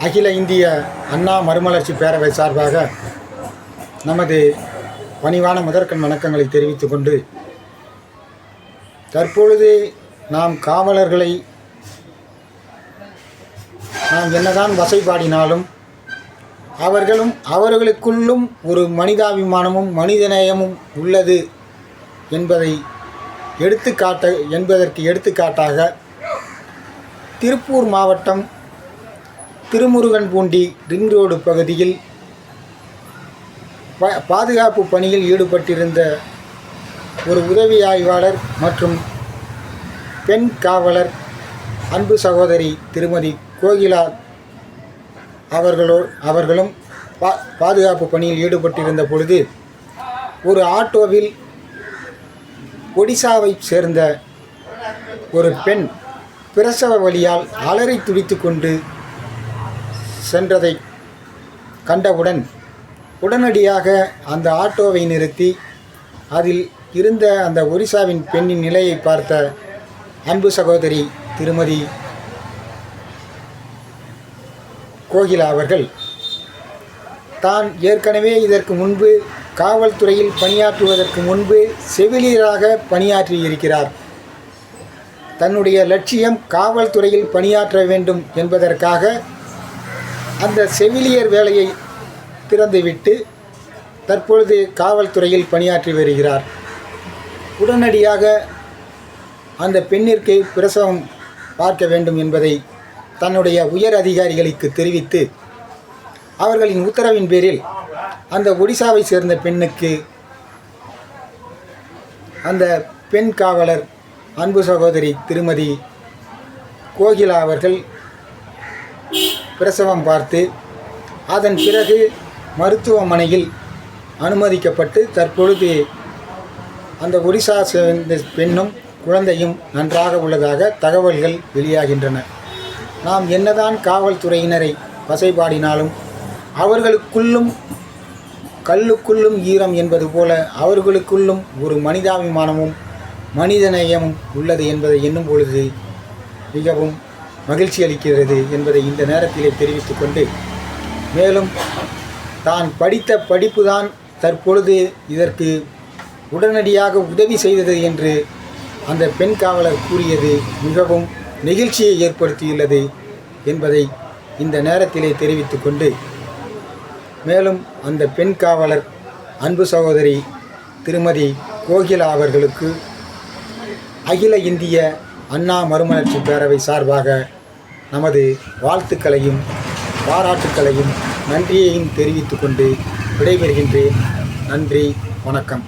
அகில இந்திய அண்ணா மறுமலர்ச்சி பேரவை சார்பாக நமது பணிவான முதற்கண் வணக்கங்களை தெரிவித்து கொண்டு தற்பொழுது நாம் காவலர்களை நாம் என்னதான் வசைபாடினாலும் அவர்களும் அவர்களுக்குள்ளும் ஒரு மனிதாபிமானமும் மனிதநேயமும் உள்ளது என்பதை எடுத்துக்காட்ட என்பதற்கு எடுத்துக்காட்டாக திருப்பூர் மாவட்டம் திருமுருகன்பூண்டி ரிங் ரோடு பகுதியில் ப பாதுகாப்பு பணியில் ஈடுபட்டிருந்த ஒரு உதவி ஆய்வாளர் மற்றும் பெண் காவலர் அன்பு சகோதரி திருமதி கோகிலா அவர்களோ அவர்களும் பா பாதுகாப்பு பணியில் ஈடுபட்டிருந்த பொழுது ஒரு ஆட்டோவில் ஒடிசாவை சேர்ந்த ஒரு பெண் பிரசவ வழியால் அலறி துடித்து கொண்டு சென்றதை கண்டவுடன் உடனடியாக அந்த ஆட்டோவை நிறுத்தி அதில் இருந்த அந்த ஒரிசாவின் பெண்ணின் நிலையை பார்த்த அன்பு சகோதரி திருமதி கோகிலா அவர்கள் தான் ஏற்கனவே இதற்கு முன்பு காவல்துறையில் பணியாற்றுவதற்கு முன்பு செவிலியராக பணியாற்றி இருக்கிறார் தன்னுடைய லட்சியம் காவல்துறையில் பணியாற்ற வேண்டும் என்பதற்காக அந்த செவிலியர் வேலையை திறந்துவிட்டு தற்பொழுது காவல்துறையில் பணியாற்றி வருகிறார். உடனடியாக அந்த பெண்ணிற்கு பிரசவம் பார்க்க வேண்டும் என்பதை தன்னுடைய உயர் அதிகாரிகளுக்கு தெரிவித்து அவர்களின் உத்தரவின் பேரில் அந்த ஒடிசாவை சேர்ந்த பெண்ணுக்கு அந்த பெண் காவலர் அன்பு சகோதரி திருமதி கோகிலா அவர்கள் பிரசவம் பார்த்து அதன் பிறகு மருத்துவமனையில் அனுமதிக்கப்பட்டு தற்பொழுது அந்த ஒடிசா சேர்ந்த பெண்ணும் குழந்தையும் நன்றாக உள்ளதாக தகவல்கள் வெளியாகின்றன. நாம் என்னதான் காவல்துறையினரை வசைபாடினாலும் அவர்களுக்குள்ளும் கல்லுக்குள்ளும் ஈரம் என்பது போல அவர்களுக்குள்ளும் ஒரு மனிதாபிமானமும் மனிதநேயம் உள்ளது என்பதை எண்ணும் பொழுது மிகவும் மகிழ்ச்சி அளிக்கிறது என்பதை இந்த நேரத்திலே தெரிவித்துக்கொண்டு மேலும் தான் படித்த படிப்புதான் தற்பொழுது இதற்கு உடனடியாக உதவி செய்தது என்று அந்த பெண் காவலர் கூறியது மிகவும் நெகிழ்ச்சியை ஏற்படுத்தியுள்ளது என்பதை இந்த நேரத்திலே தெரிவித்துக்கொண்டு மேலும் அந்த பெண் காவலர் அன்பு சகோதரி திருமதி கோகிலா அவர்களுக்கு அகில இந்திய அண்ணா மறுமலர்ச்சி பேரவை சார்பாக நமது வாழ்த்துக்களையும் பாராட்டுக்களையும் நன்றியையும் தெரிவித்துக்கொண்டு விடைபெறுகின்றேன். நன்றி வணக்கம்.